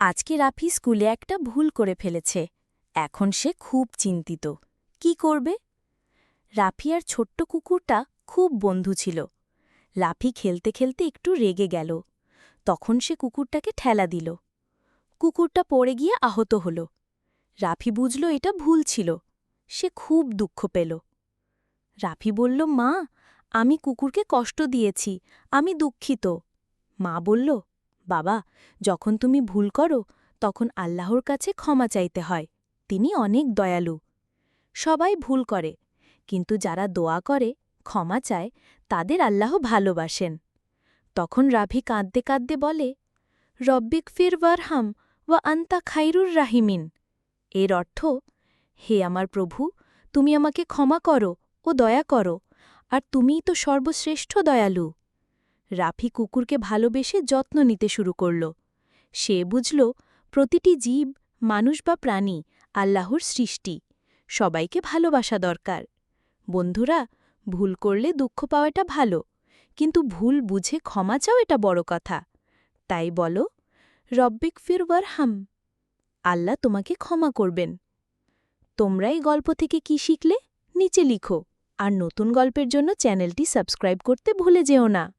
আজকে রাফি স্কুলে একটা ভুল করে ফেলেছে। এখন সে খুব চিন্তিত। কি করবে? রাফি আর ছোট্ট কুকুরটা খুব বন্ধু ছিল। রাফি খেলতে খেলতে একটু রেগে গেল। তখন সে কুকুরটাকে ঠেলা দিল। কুকুরটা পড়ে গিয়ে আহত হল। রাফি বুঝল এটা ভুল ছিল। সে খুব দুঃখ পেল। রাফি বলল, মা, আমি কুকুরকে কষ্ট দিয়েছি। আমি দুঃখিত। মা বলল বাবা, যখন তুমি ভুল করো, তখন আল্লাহর কাছে ক্ষমা চাইতে হয়। তিনি অনেক দয়ালু। সবাই ভুল করে, কিন্তু যারা দোয়া করে, ক্ষমা চায়, তাদের আল্লাহ ভালোবাসেন। তখন রাভি কাঁদতে কাঁদতে বলে, রব্বিক ফির ওয়ারহাম ওয়া আন্তা খাইরুর রাহিমিন। এর অর্থ, হে আমার প্রভু, তুমি আমাকে ক্ষমা করো ও দয়া করো, আর তুমিই তো সর্বশ্রেষ্ঠ দয়ালু। রাফি কুকুরকে ভালোবেসে যত্ন নিতে শুরু করল। সে বুঝল, প্রতিটি জীব, মানুষ বা প্রাণী আল্লাহর সৃষ্টি। সবাইকে ভালোবাসা দরকার। বন্ধুরা, ভুল করলে দুঃখ পাওয়াটা ভালো, কিন্তু ভুল বুঝে ক্ষমা চাও এটা বড় কথা। তাই বলো, রব্বিক ফির হাম আল্লাহ তোমাকে ক্ষমা করবেন। তোমরা এই গল্প থেকে কি শিখলে? নিচে লিখো। আর নতুন গল্পের জন্য চ্যানেলটি সাবস্ক্রাইব করতে ভুলে যেও না।